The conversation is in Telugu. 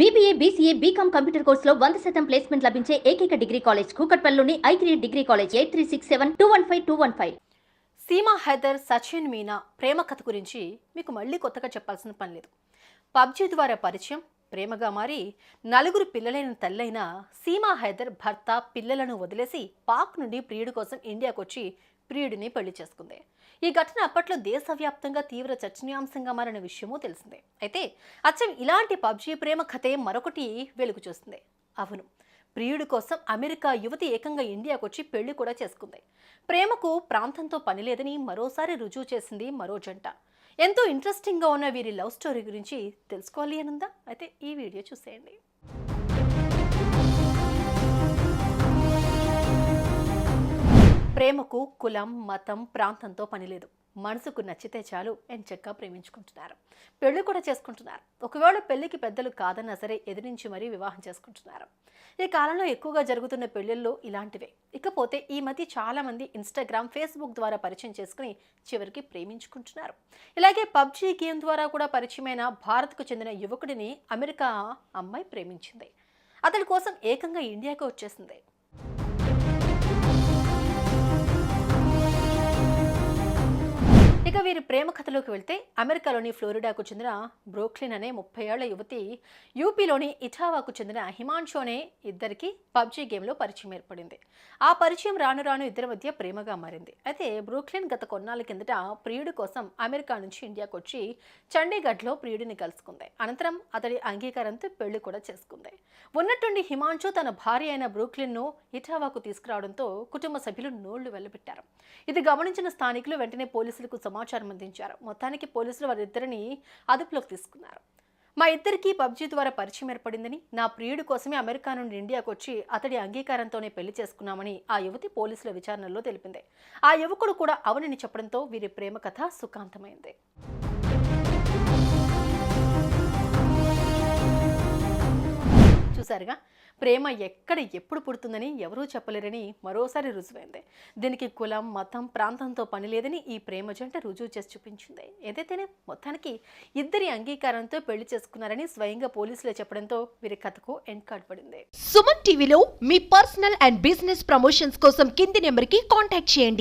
బీబీఏ బీసీఏ బీకామ్ కంప్యూటర్ కోర్సులో వంద శాతం ప్లేస్మెంట్ లభించే ఏకైక degree college కూకట్పల్లిలోని I three degree college eight three six seven two one five two one five Seema Haider Sachin Meena ప్రేమ కథ గురించి మీకు మళ్ళీ కొత్తగా చెప్పాల్సిన పని లేదు. పబ్జీ ద్వారా పరిచయం ప్రేమగా మారి నలుగురు పిల్లలైన తల్లైన సీమా హైదర్ భర్త పిల్లలను వదిలేసి పాక్ నుండి ప్రియుడి కోసం ఇండియాకు వచ్చి ప్రియుడిని పెళ్ళి చేసుకుంది. ఈ ఘటన అప్పట్లో దేశవ్యాప్తంగా తీవ్ర చర్చనీయాంశంగా మారిన విషయమూ తెలిసిందే. అయితే అచ్చం ఇలాంటి పబ్జీ ప్రేమ కథే మరొకటి వెలుగు చూస్తుంది అవును ప్రియుడి కోసం అమెరికా యువతి ఏకంగా ఇండియాకు వచ్చి పెళ్ళి కూడా చేసుకుంది. ప్రేమకు ప్రాంతంతో పని లేదని మరోసారి రుజువు చేసింది మరో జంట. ఎంతో ఇంట్రెస్టింగ్గా ఉన్న వీరి లవ్ స్టోరీ గురించి తెలుసుకోవాలి అనుందా? అయితే ఈ వీడియో చూసేయండి. ప్రేమకు కులం మతం ప్రాంతంతో పనిలేదు. మనసుకు నచ్చితే చాలు ఎంచక్కా ప్రేమించుకుంటున్నారు. పెళ్ళి కూడా చేసుకుంటున్నారు. ఒకవేళ పెళ్ళికి పెద్దలు కాదన్నా సరే ఎదిరించి మరీ వివాహం చేసుకుంటున్నారు. ఈ కాలంలో ఎక్కువగా జరుగుతున్న పెళ్ళిళ్ళు ఇలాంటివే. ఇకపోతే ఈ మధ్య చాలామంది ఇన్స్టాగ్రామ్ ఫేస్బుక్ ద్వారా పరిచయం చేసుకుని చివరికి ప్రేమించుకుంటున్నారు. ఇలాగే పబ్జీ గేమ్ ద్వారా కూడా పరిచయమైన భారత్కు చెందిన యువకుడిని అమెరికా అమ్మాయి ప్రేమించింది. అతడి కోసం ఏకంగా ఇండియాకు వచ్చేసింది. ఇక వీరి ప్రేమ కథలోకి వెళ్తే అమెరికాలోని ఫ్లోరిడాకు చెందిన బ్రోక్లిన్ అనే ముప్పై ఏళ్ళ యువతి యూపీలోని ఇటావాకు చెందిన హిమాన్షు అనే ఇద్దరికి పబ్జీ గేమ్లో పరిచయం ఏర్పడింది. ఆ పరిచయం రాను రాను ఇద్దరి మధ్య ప్రేమగా మారింది. అయితే బ్రూక్లిన్ గత కొన్నాళ్ళ కిందట ప్రియుడి కోసం అమెరికా నుంచి ఇండియాకు వచ్చి చండీగఢ్లో ప్రియుడిని కలుసుకుంది. అనంతరం అతడి అంగీకారంతో పెళ్ళి కూడా చేసుకుంది. ఉన్నట్టుండి హిమాన్షు తన భార్య అయిన బ్రూక్లిన్ను ఇటావాకు తీసుకురావడంతో కుటుంబ సభ్యులు నోళ్ళు వెళ్ళబెట్టారు ఇది గమనించిన స్థానికులు వెంటనే పోలీసులకు సమాచారం అందించారు. మొత్తానికి పోలీసులు వారిద్దరిని అదుపులోకి తీసుకున్నారు. మా ఇద్దరికి పబ్జీ ద్వారా పరిచయం ఏర్పడిందని నా ప్రియుడి కోసమే అమెరికా నుండి ఇండియాకు వచ్చి అతడి అంగీకారంతోనే పెళ్ళి చేసుకున్నామని ఆ యువతి పోలీసుల విచారణలో తెలిపింది. ఆ యువకుడు కూడా అవునని చెప్పడంతో వీరి ప్రేమ కథ సుఖాంతమైంది. చూసారుగా ప్రేమ ఎక్కడ ఎప్పుడు పుడుతుందని ఎవరూ చెప్పలేరని మరోసారి రుజువైంది. దీనికి కులం మతం ప్రాంతంతో పని లేదని ఈ ప్రేమ జంట రుజువు చేసి చూపించింది. ఏదైతేనే మొత్తానికి ఇద్దరి అంగీకారంతో పెళ్ళి చేసుకున్నారని స్వయంగా పోలీసులే చెప్పడంతో వీరి కథకు ఎండ్ కార్డ్ పడింది. సుమన్ టీవీలో మీ పర్సనల్ అండ్ బిజినెస్ ప్రమోషన్స్ కోసం కింది నెంబర్కి కాంటాక్ట్ చేయండి.